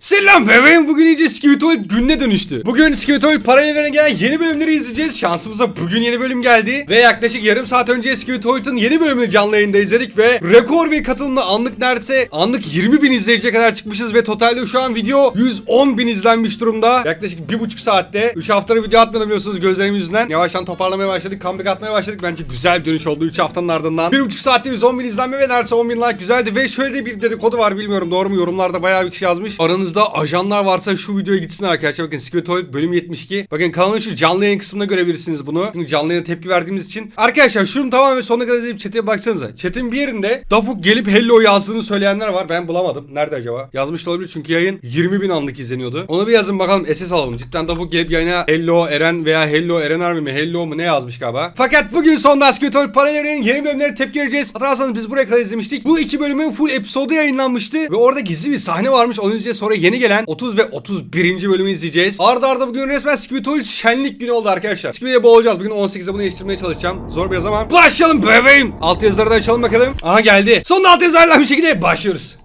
Selam bebeğim bugün iyice Skivitoid gününe dönüştü. Bugün Skivitoid parayla gelen yeni bölümleri izleyeceğiz. Şansımıza bugün yeni bölüm geldi. Ve yaklaşık yarım saat önce Skivitoid'ın yeni bölümünü canlı yayında izledik. Ve rekor bir katılımla anlık neredeyse anlık 20 bin izleyiciye kadar çıkmışız. Ve totalde şu an video 110 bin izlenmiş durumda. Yaklaşık bir buçuk saatte. 3 haftadır video atmadım biliyorsunuz gözlerim yüzünden. Yavaştan toparlamaya başladık. Comeback atmaya başladık. Bence güzel bir dönüş oldu 3 haftanın ardından. Bir buçuk saatte 110 bin izlenme ve neredeyse 10 bin like güzeldi. Ve şöyle bir dedikodu var bilmiyorum doğru mu yorumlarda bayağı bir kişi yazmış. Aranızda ajanlar varsa şu videoya gitsin arkadaşlar. Bakın Skeletor bölüm 72. Bakın kanalın şu canlı yayın kısmında görebilirsiniz bunu. Çünkü canlı yayına tepki verdiğimiz için. Arkadaşlar şunu tamamen sonuna kadar izleyip chat'e baksanıza. Chat'in bir yerinde Dafuk gelip hello yazdığını söyleyenler var. Ben bulamadım. Nerede acaba? Yazmış da olabilir çünkü yayın 20 bin anlık izleniyordu. Onu bir yazın bakalım SS alalım. Cidden Dafuk gelip yayına hello Eren veya hello Eren Army mi hello mu ne yazmış galiba. Fakat bugün sonunda Skeletor paralellerinin yeni bölümlerine tepki vereceğiz. Hatırlarsanız biz buraya kadar izlemiştik. Bu iki bölümün full episodu yayınlanmıştı. Ve orada gizli bir sahne varmış. Onu izleyeceğiz. Sonra yeni gelen 30 ve 31. bölümü izleyeceğiz. Arda arda bugün resmen Skeletor şenlik günü oldu arkadaşlar. Skeletor'e boğulacağız. Bugün 18'de bunu yetiştirmeye çalışacağım. Zor biraz ama. Başlayalım bebeğim. Alt yazıları da açalım bakalım. Aha geldi. Sonunda alt yazılarla bir şekilde başlıyoruz.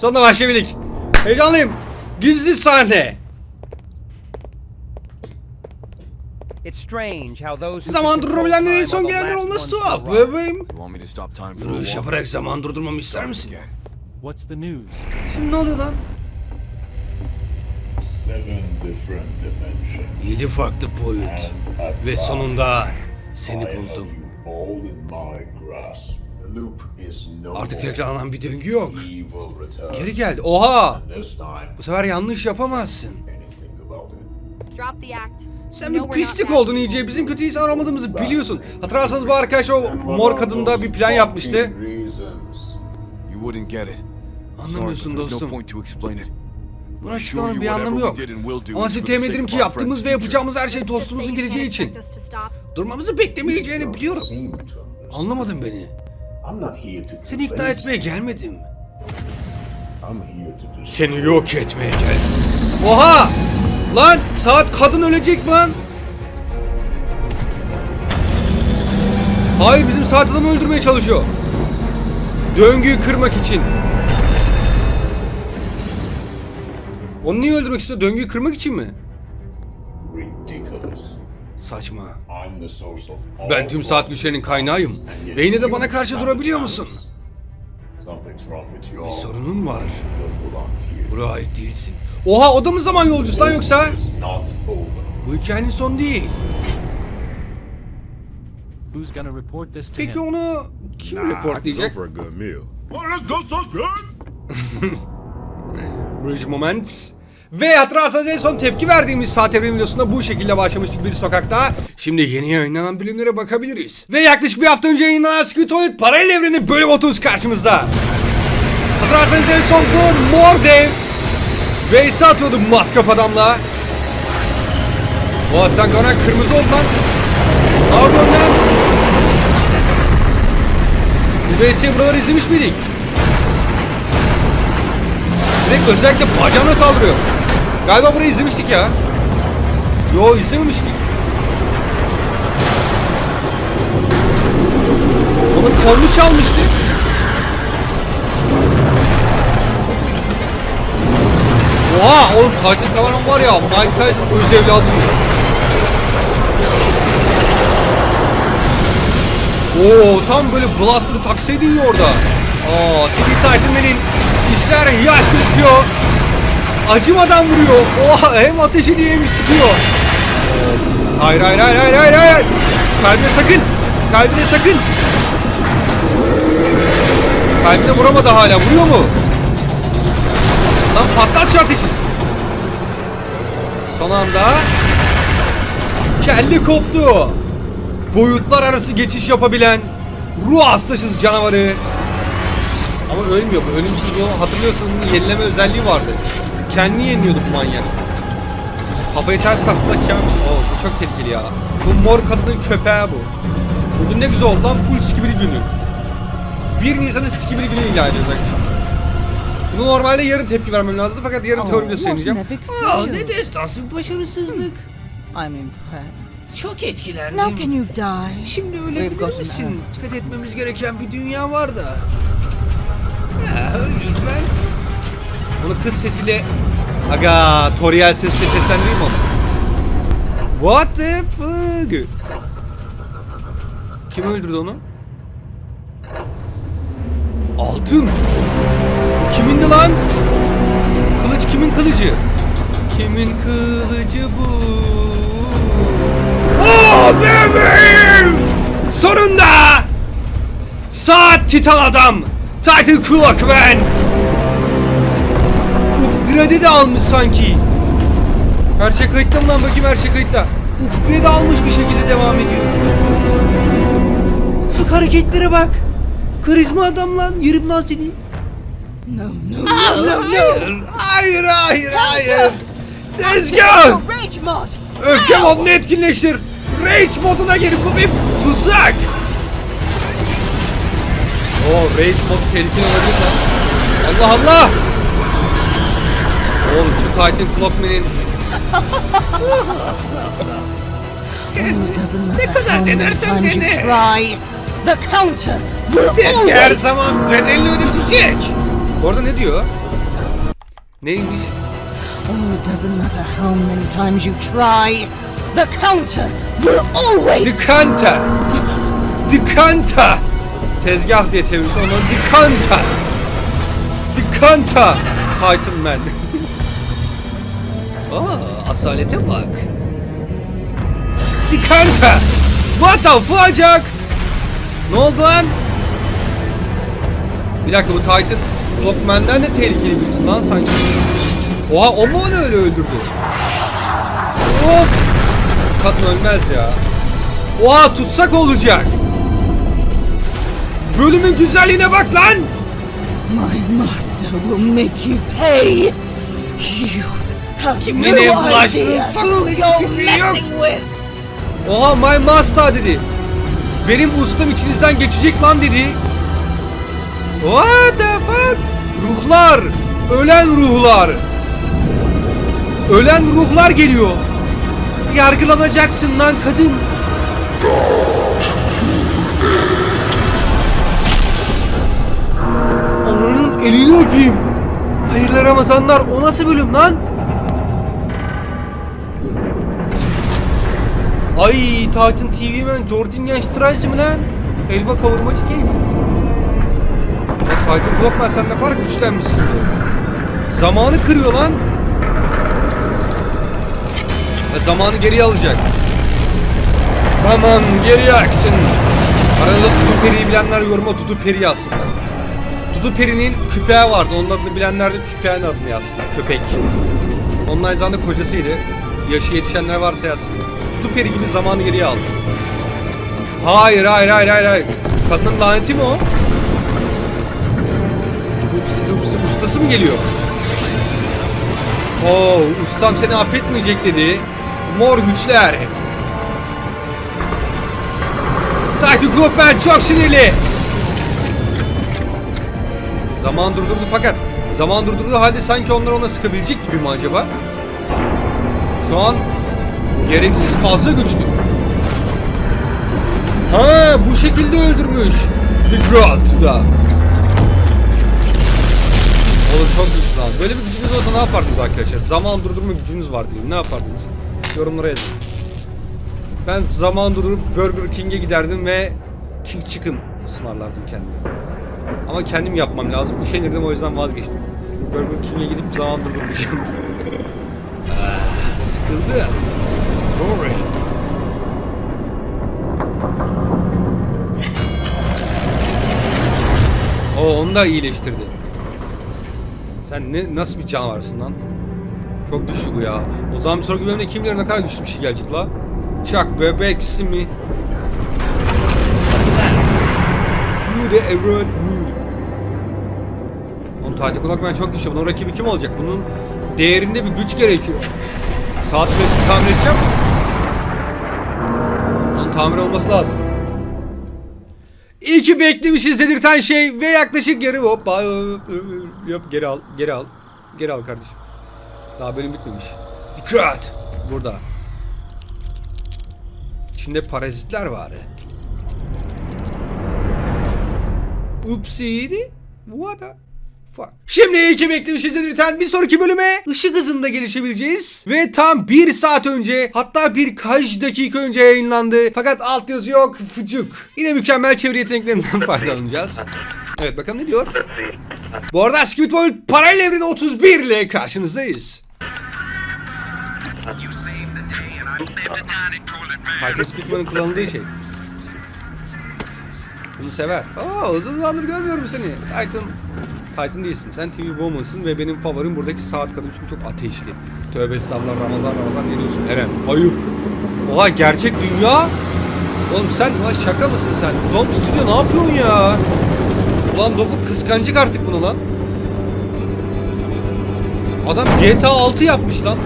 Sonunda başlayabildik. Heyecanlıyım. Gizli sahne. It's strange how those Zaman durdurabilenlerin en son gelenler olması tuhaf bebeğim. Yürüyüş yaparak zaman durdurmamı ister misin? What's the news? Şimdi ne oluyor lan? Seven different dimensions. 7 farklı boyut. And at Ve last, sonunda seni buldum. you all in my grasp. The loop is no Artık more. tekrarlanan bir döngü yok. Geri geldi. Oha! And this time, Bu sefer yanlış yapamazsın. anything about it. Drop the act. Sen bir we're pislik oldun iyice. Bizim kötü insan aramadığımızı biliyorsun. Hatırlarsanız bu arkadaş o mor kadında bir plan yapmıştı. Reasons. You wouldn't get it. Sorry, Anlamıyorsun dostum. Buna you bir anlamı yok. Ama sizi temin ederim ki yaptığımız ve yapacağımız her şey dostumuzun geleceği için. Durmamızı beklemeyeceğini biliyorum. Anlamadın beni. I'm not here to Seni ikna etmeye gelmedim. you. I'm here to destroy Seni yok etmeye geldim. Oha! Lan saat kadın ölecek lan. Hayır bizim saat adamı öldürmeye çalışıyor. Döngüyü kırmak için. Onu niye öldürmek istiyor? Döngüyü kırmak için mi? ridiculous. Saçma. Ben tüm saat güçlerinin kaynağıyım. Ve yine de bana karşı durabiliyor musun? Bir sorunun var. Buraya ait değilsin. Oha o da mı zaman yolcusu lan yoksa? Bu hikayenin sonu değil. Peki onu kim reportlayacak? Bridge Moments. Ve hatırlarsanız en son tepki verdiğimiz saat evreni videosunda bu şekilde başlamıştık bir sokakta. Şimdi yeni yayınlanan bölümlere bakabiliriz. Ve yaklaşık bir hafta önce yayınlanan Squid Paralel Evreni bölüm 30 karşımızda. Hatırlarsanız en son bu mor dev Veys'i atıyordu matkap adamla. Bu aslan sonra kırmızı oldu lan. Lan? Bu Veys'i buraları izlemiş miydik? Direkt özellikle bacağına saldırıyor. Galiba burayı izlemiştik ya. Yo izlememiştik. Onun kolunu çalmıştı. Oha oğlum taktik kavram var ya Mike Tyson öz evladı. Oo tam böyle blaster'ı taksaydın ya orada. Aa TV Titan'ın işler yaş gözüküyor. Acımadan vuruyor. Oha hem ateş ediyor hem sıkıyor. Hayır hayır hayır hayır hayır hayır. Kalbine sakın. Kalbine sakın. Kalbine vuramadı hala. Vuruyor mu? Lan patlat şu ateşi. Son anda kelli koptu. Boyutlar arası geçiş yapabilen ruh hastasız canavarı. Ama ölmüyor. Ölümsüz bu. Hatırlıyorsunuz yenileme özelliği vardı. Kendini yeniliyordu bu manyak. Kafayı ters taktığında kamil. Oo bu çok tehlikeli ya. Bu mor kadının köpeği bu. Bugün ne güzel oldu lan full skibidi günü. 1 Nisan'ın skibidi günü ilan ediyoruz arkadaşlar. Bunu normalde yarın tepki vermem lazımdı fakat yarın Oh, teori videosu what yayınlayacağım. an epic Aa ne destansı bir başarısızlık. I'm impressed. Çok etkilendim. Now can you die? Şimdi ölebilir misin? Fethetmemiz gereken bir dünya var da. Ha, lütfen. Bunu kız sesiyle Aga Toriel sesle seslendireyim onu? What the fuck? Kim öldürdü onu? Altın. Bu kimindi lan? Kılıç kimin kılıcı? Kimin kılıcı bu? Oh bebeğim! Sonunda! Saat Titan adam! Titan Clockman! Upgrade de almış sanki. Her şey kayıtta mı lan bakayım her şey kayıtta. Upgrade almış bir şekilde devam ediyor. Bak hareketlere bak. Karizma adam lan. Yerim lan seni. No, no, Hayır, no, no, no. hayır, hayır, hayır, hayır. Tezgah! Rage mod. Öfke modunu etkinleştir. Rage moduna gir bu bir tuzak. Oo Rage mod tehlikeli olabilir lan. Allah Allah. Oğlum şu Titan Clockman'in Oh, doesn't matter kadar how many denersem times you dene. try. The counter will her always zaman bedelini ödetecek. Orada ne diyor? Neymiş? Oh, doesn't matter how many times you try. The counter will always Dikanta. Dikanta. Tezgah diye çevirmiş onu. Dikanta. Dikanta. Titan Man. Aa, asalete bak. Dikanta. What the fuck? Ne oldu lan? Bir dakika bu Titan Clockman'den de tehlikeli birisi lan sanki. Oha o mu onu öyle öldürdü? Hop! Kadın ölmez ya. Oha tutsak olacak. Bölümün güzelliğine bak lan. My master will make you pay. You Kimine no bulaştın? fikri yok. Oha my master dedi. Benim ustam içinizden geçecek lan dedi. What the fuck? Ruhlar. Ölen ruhlar. Ölen ruhlar geliyor. Yargılanacaksın lan kadın. Onun elini öpeyim. Hayırlı Ramazanlar. O nasıl bölüm lan? Ay Titan TV man Jordan Strike mi lan? Elba kavurmacı keyif. Ya Titan Clockman sen ne kadar güçlenmişsin be. Zamanı kırıyor lan. Ya zamanı geriye alacak. Zaman geri aksın. Arada Dudu Peri'yi bilenler yoruma Dudu Peri yazsınlar. Dudu Peri'nin küpeği vardı. Onun adını bilenler de küpeğin adını yazsın. Köpek. Onun aynı zamanda kocasıydı. Yaşı yetişenler varsa yazsın. Dudu Peri gibi zamanı geriye aldı. Hayır hayır hayır hayır hayır. Kadının laneti mi o? Dupsi dupsi ustası mı geliyor? Oo ustam seni affetmeyecek dedi. Mor güçler. Titan Clockman çok sinirli. Zaman durdurdu fakat zaman durdurduğu halde sanki onlar ona sıkabilecek gibi mi acaba? Şu an gereksiz fazla güçlü. Ha bu şekilde öldürmüş. The Grot'da. Oğlum çok güçlü lan. Böyle bir gücünüz olsa ne yapardınız arkadaşlar? Zaman durdurma gücünüz var diyeyim. Ne yapardınız? Yorumlara yazın. Ben zaman durdurup Burger King'e giderdim ve King Chicken ısmarlardım kendime. Ama kendim yapmam lazım. Üşenirdim o yüzden vazgeçtim. Burger King'e gidip zaman durdurmayacağım. Sıkıldı. Da iyileştirdi. Sen ne nasıl bir canavarsın lan? Çok güçlü bu ya. O zaman bir sonraki bölümde kim bilir ne kadar güçlü bir şey gelecek la? Çak bebeksi mi? Bu de evet bu. Oğlum Titan Clockman çok güçlü. Bunun rakibi kim olacak? Bunun değerinde bir güç gerekiyor. Saat kulesini tamir edeceğim. Onun tamir olması lazım. İyi ki beklemişiz dedirten şey ve yaklaşık yarı hoppa yap geri al geri al geri al kardeşim. Daha bölüm bitmemiş. Dikkat! Burada. İçinde parazitler var. Upsiydi. What a fuck? Şimdi iki beklemişiz biten bir sonraki bölüme ışık hızında gelişebileceğiz. Ve tam bir saat önce hatta birkaç dakika önce yayınlandı. Fakat altyazı yok fıcık. Yine mükemmel çevre yeteneklerinden faydalanacağız. Evet bakalım ne diyor? Bu arada Squidward paralel evreni 31 ile karşınızdayız. Titan Speedman'ın kullanıldığı şey. Bunu sever. Aa uzun zamandır görmüyorum seni. Titan. Titan değilsin. Sen TV Woman'sın ve benim favorim buradaki saat kadın çünkü çok ateşli. Tövbe estağfurullah Ramazan Ramazan ne diyorsun Eren? Ayıp. Oha gerçek dünya. Oğlum sen ha şaka mısın sen? Dom Studio ne yapıyorsun ya? Ulan Dof'u kıskancık artık bunu lan. Adam GTA 6 yapmış lan.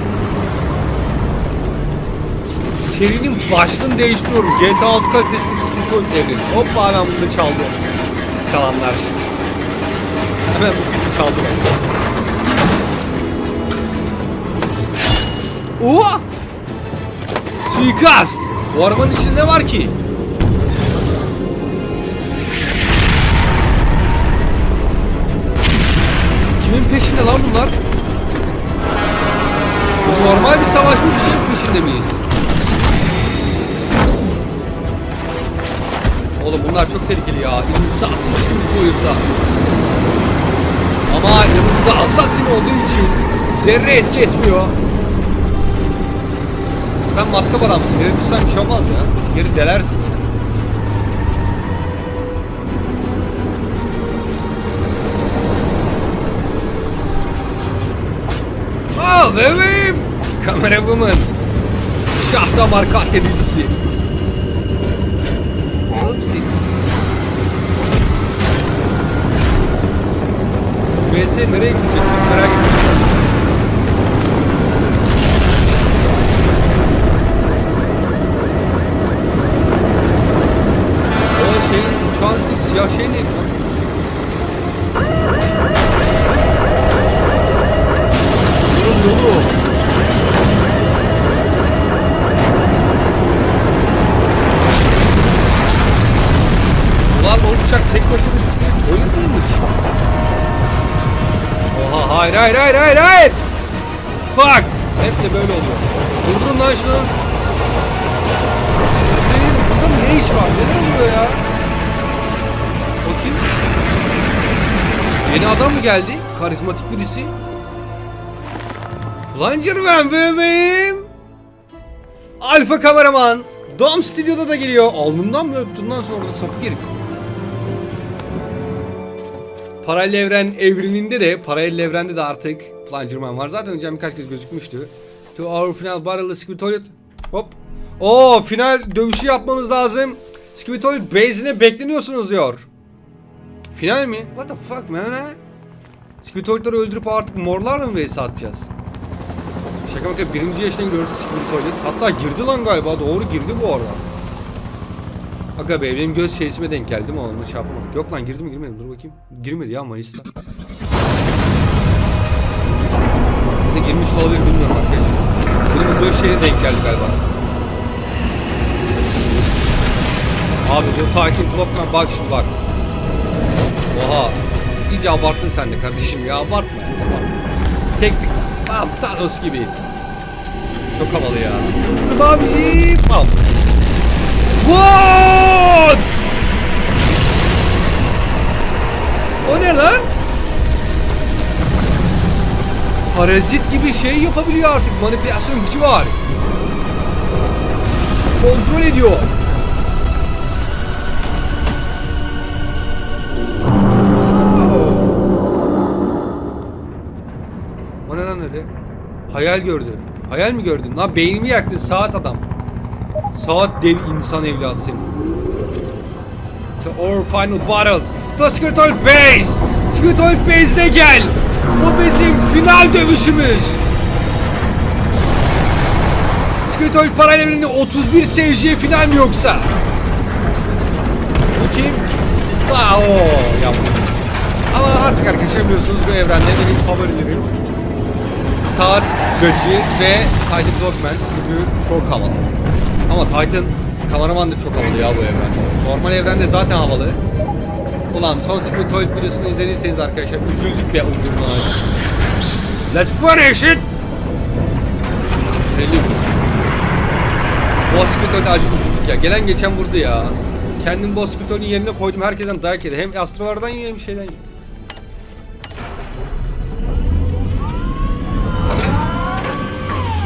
Serinin başlığını değiştiriyorum. GTA 6 kalitesindeki sıkıntı yok evreni. Hoppa ben bunu da çaldım. Çalanlar. Hemen bu filmi çaldı ben. Oha! Suikast! Bu arabanın içinde ne var ki? Kimin peşinde lan bunlar? Bu normal bir savaş mı bir şeyin peşinde miyiz? Oğlum bunlar çok tehlikeli ya. İnsansız gibi bu oyunda. Ama yanımızda assassin olduğu için zerre etki etmiyor. Sen matkap adamsın. Geri düşsen bir şey olmaz ya. Geri delersin sen. Oh bebeğim. Kamera woman. Şah damar katledicisi. VS nereye gidecek? Merak ettim. O şey, uçağın siyah şey neydi hayır hayır hayır hayır hayır. Fuck. Hep de böyle oluyor. Durdurun lan şunu. Benim burada ne iş var? Neler oluyor ya? Kim? Yeni adam mı geldi? Karizmatik birisi. Plunger ben bebeğim. Alfa kameraman. Dom stüdyoda da geliyor. Alnından mı öptüğünden sonra orada sapık herif. Paralel evren evreninde de paralel evrende de artık Plungerman var. Zaten önceden birkaç kez gözükmüştü. To our final battle Skibitoilet. Hop. Oo final dövüşü yapmamız lazım. Skibitoilet base'ine bekleniyorsunuz diyor. Final mi? What the fuck man ha? Skibitoilet'ları öldürüp artık morlarla mı vs atacağız? Şaka maka birinci yaşına gidiyoruz Skibitoilet. Hatta girdi lan galiba. Doğru girdi bu arada. Aga be benim göz şeysime denk geldi mi onu şey yapamadım. Yok lan girdi mi girmedi mi? dur bakayım. Girmedi ya Mayıs'ta. Ne girmiş olabilir bilmiyorum arkadaşlar. Benim göz şeyine denk geldi galiba. Abi bu Titan Clockman bak şimdi bak. Oha. İyice abarttın sen de kardeşim ya abartma. Tamam. Teknik. Bam Thanos gibi. Çok havalı ya. Hızlı abi. Bam. What? O ne lan? Parazit gibi şey yapabiliyor artık. Manipülasyon gücü var. Kontrol ediyor. O ne lan öyle? Hayal gördü. Hayal mi gördün? Lan beynimi yaktın saat adam. Saat dev insan evladı senin. To our final battle. To Skirtol Base. Skirtol Base'de gel. Bu bizim final dövüşümüz. Skirtol paralelinde 31 seyirciye final mi yoksa? Bu kim? Daha o. Ama artık arkadaşlar biliyorsunuz bu evrende benim favorilerim. Saat Gacı ve Titan Dogman çünkü çok havalı. Ama Titan kameraman da çok havalı ya bu evren. Normal evrende zaten havalı. Ulan son Secret Toilet videosunu izlediyseniz arkadaşlar üzüldük be ucundan. Let's finish it! Bitirelim. Boss Secret Toilet'e acı üzüldük ya. Gelen geçen vurdu ya. Kendim Boss Toilet'in yerine koydum. Herkesten dayak yedi. Hem astrolardan yiyor hem şeyden yiyor.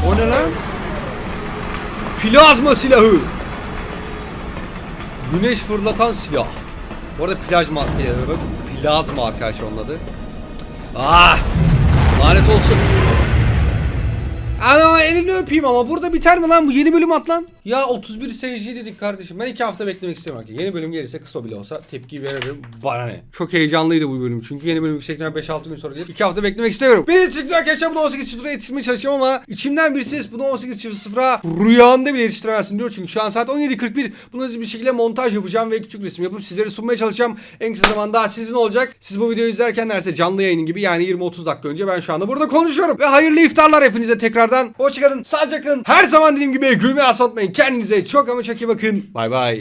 O ne lan? Plazma silahı. Güneş fırlatan silah. Bu arada plazma, e, plazma arkadaşlar onun adı. Ah! Lanet olsun. Ana elini öpeyim ama burada biter mi lan bu yeni bölüm at lan. Ya 31 seyirci dedik kardeşim. Ben iki hafta beklemek istemiyorum. Yeni bölüm gelirse kısa bile olsa tepki veririm. Bana ne? Çok heyecanlıydı bu bölüm. Çünkü yeni bölüm yüksek ihtimal 5-6 gün sonra değil. 2 hafta beklemek istemiyorum. Bir çıktı arkadaşlar bunu 18.00'a yetiştirmeye çalışacağım ama içimden bir ses bunu 18.00'a rüyanda bile yetiştiremezsin diyor. Çünkü şu an saat 17.41. Bunu bir şekilde montaj yapacağım ve küçük resim yapıp sizlere sunmaya çalışacağım. En kısa zamanda sizin olacak. Siz bu videoyu izlerken neredeyse canlı yayın gibi yani 20-30 dakika önce ben şu anda burada konuşuyorum. Ve hayırlı iftarlar hepinize tekrardan. Hoşçakalın, sağlıcakla kalın. Her zaman dediğim gibi gülmeyi asla unutmayın. Kendinize çok ama çok iyi bakın. Bay bay.